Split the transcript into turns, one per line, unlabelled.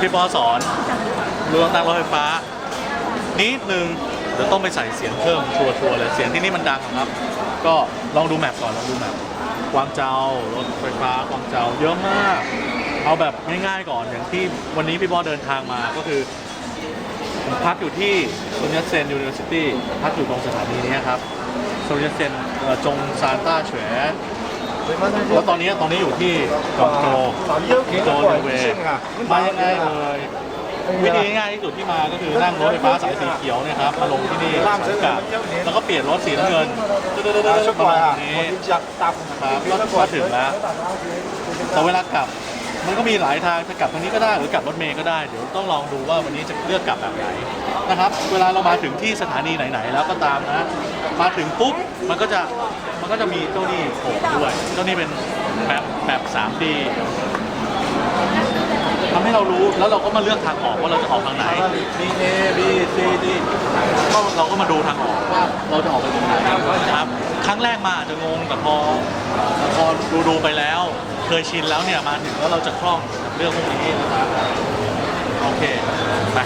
พี่ปอสอนรื่องนั่งรถไฟฟ้า นิดนึงเดี๋ยวต้องไปใส่เสียงเพิ่มชัวร์ๆเลยเสียงที่นี่มันดังครับ ก็ลองดูแมปก่อนลองดูแมปกวางเจารถไฟฟ้ากวางเจาเยอะมาก เอาแบบง่ายๆก่อนอย่างที่วันนี้พี่บอเดินทางมาก็คือผมพักอยู่ที่ซุนยัตเซนยูนิเวอร์ซิตี้พักอยู่ตรงสถานีนี้ครับซุนยัตเซนจงซานต้าเฉว แล้วตอนนี้ตอนนี้อยู่ที่เกาะโจโจน
อร์
เว
ย
มาง่ายเลยวิธีง่ายที่สุดที่มาก็คือนั่งรถไฟฟ้าสายสีเขียวเนี่ยครับมาลงที่นี่สังกัดแล้วก็เปลี่ยนรถสีน้ำเงินประมาณนี้ครับก็ถึงแล้วแต่เวลากลับ มันก็มีหลายทางจะกลับทางนี้ก็ได้หรือกลับรถเมย์ก็ได้เดี๋ยวต้องลองดูว่าวันนี้จะเลือกกลับแบบไหนนะครับ เวลาเรามาถึงที่สถานีไหนๆแล้วก็ตามนะมาถึงปุ๊บมันก็จะมันก็จะมีเจ้านี่โผล่ด้วยเจ้านี่เป็นแบบแบบ 3D ทำให้เรารู้แล้วเราก็มาเลือกทางออกว่าเราจะออกทางไหน B A B C D ก็เราก็มาดูทางออกว่าเราจะออกไปตรงไหนนะครับ ครั้งแรกมาอาจจะงงแต่พอพอดูดูๆไปแล้ว เคยชินแล้วเนี่ยมาถึงแล้วเราจะคล่องเรื่องพวกนี้นะครับโอเคไป